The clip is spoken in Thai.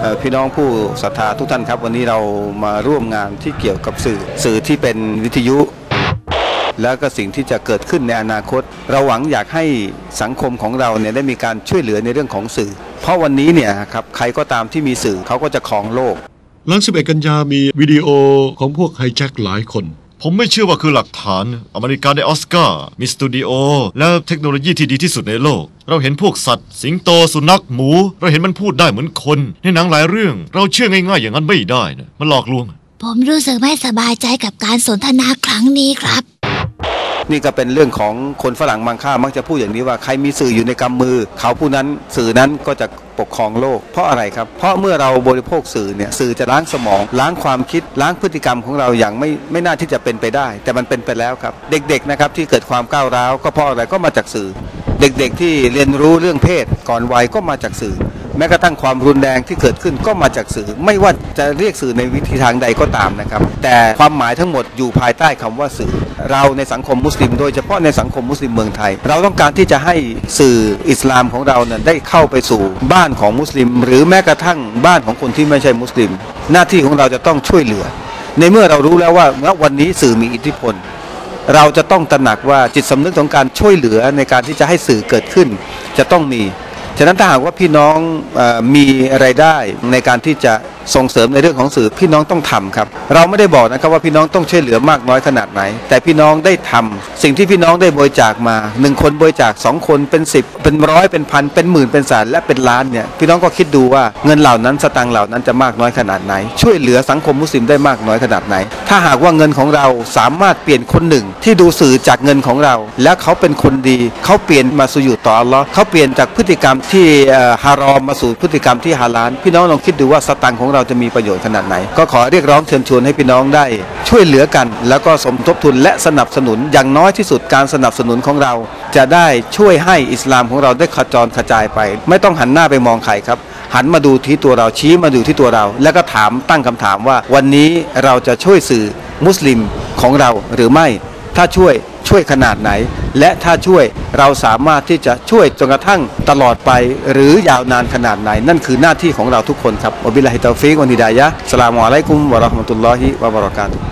เอ่อพี่น้องผู้ศรัทธาทุกท่านครับ วันนี้เรามาร่วมงานที่เกี่ยวกับสื่อสื่อที่เป็นวิทยุ แล้วก็สิ่งที่จะเกิดขึ้นในอนาคต เราหวังอยากให้สังคมของเราเนี่ยได้มีการช่วยเหลือในเรื่องของสื่อ เพราะวันนี้เนี่ยครับใครก็ตามที่มีสื่อเขาก็จะครองโลกหลัง 11 กันยามีวิดีโอของพวกไฮแจ็คหลายคน ผมไม่เชื่อว่าคือหลักฐาน อเมริกาได้ออสการ์มีสตูดิโอและเทคโนโลยีที่ดีที่สุดในโลก เราเห็นพวกสัตว์ สิงโตสุนัขหมู เราเห็นมันพูดได้เหมือนคน ในหนังหลายเรื่อง เราเชื่อง่ายๆ อย่างนั้นไม่ได้นะมันหลอกลวง ผมรู้สึกไม่สบายใจกับการสนทนาครั้งนี้ครับ นี่ก็เป็นเรื่องของคนฝรั่งบางค่ามักจะพูดอย่างนี้ว่าใครมีสื่ออยู่ในกำมือ เขาผู้นั้นสื่อนั้นก็จะปกครองโลก เพราะอะไรครับ เพราะเมื่อเราบริโภคสื่อเนี่ยสื่อจะล้างสมอง ล้างความคิดล้างพฤติกรรมของเราอย่างไม่ไม่น่าที่จะเป็นไปได้ แต่มันเป็นไปแล้วครับ เด็กๆนะครับที่เกิดความก้าวร้าวก็เพราะอะไรก็มาจากสื่อ เด็กๆที่เรียนรู้เรื่องเพศก่อนวัยก็มาจากสื่อ แม้กระทั่งความรุนแรงที่เกิดขึ้นก็มาจากสื่อ ไม่ว่าจะเรียกสื่อในวิธีทางใดก็ตามนะครับ แต่ความหมายทั้งหมดอยู่ภายใต้คำว่าสื่อ เราในสังคมมุสลิม โดยเฉพาะในสังคมมุสลิมเมืองไทย เราต้องการที่จะให้สื่ออิสลามของเราเนี่ยได้เข้าไปสู่บ้านของมุสลิม หรือแม้กระทั่งบ้านของคนที่ไม่ใช่มุสลิม หน้าที่ของเราจะต้องช่วยเหลือ ในเมื่อเรารู้แล้วว่าณวันนี้สื่อมีอิทธิพลเราจะต้องตระหนักว่าจิตสำนึกของการช่วยเหลือในการที่จะให้สื่อเกิดขึ้น จะต้องมี ฉะนั้นถ้าหากว่าพี่น้องอมีไรายได้ในการที่จะ ส่งเสริมในเรื่องของสื่อพี่น้องต้องทำครับ เราไม่ได้บอกนะครับว่าพี่น้องต้องช่วยเหลือมากน้อยขนาดไหน แต่พี่น้องได้ทำสิ่งที่พี่น้องได้บริจาคมาหนึ่งคนบริจาคสองคนเป็นสิบเป็นร้อยเป็นพันเป็นหมื่นเป็นแสนและเป็นล้านเนี่ยพี่น้องก็คิดดูว่าเงินเหล่านั้นสตางค์เหล่านั้นจะมากน้อยขนาดไหน ช่วยเหลือสังคมมุสลิมได้มากน้อยขนาดไหน ถ้าหากว่าเงินของเราสามารถเปลี่ยนคนหนึ่งที่ดูสื่อจากเงินของเรา แล้วเขาเป็นคนดีเขาเปลี่ยนมาสู่อยู่ต่ออัลลอฮ์เขาเปลี่ยนจากพฤติกรรมที่ฮารอมมาสู่พฤติกรรมที่ฮาลาลพี่น้องลองคิดดูว่าสตังค์ของเราราจะมีประโยชน์ขนาดไหน ก็ขอเรียกร้องเชิญชวนให้พี่น้องได้ ช่วยเหลือกัน แล้วก็สมทบทุนและสนับสนุนอย่างน้อยที่สุดการสนับสนุนของเรา จะได้ช่วยให้อิสลามของเราได้ขจรกระจายไป ไม่ต้องหันหน้าไปมองใครครับ หันมาดูที่ตัวเราชี้มาดูที่ตัวเรา แล้วก็ถามตั้งคำถามว่า วันนี้เราจะช่วยสื่อมุสลิมของเราหรือไม่ ถ้าช่วย ช่วยขนาดไหน และถ้าช่วยเราสามารถที่จะช่วยจนกระทั่งตลอดไป หรือยาวนานขนาดไหน นั่นคือหน้าที่ของเราทุกคนครับอบิลลาฮิตาฟิกวันิดายะสลามุอะลัยกุมวะราะห์มะตุลลอฮิวะบะเราะกาตุฮ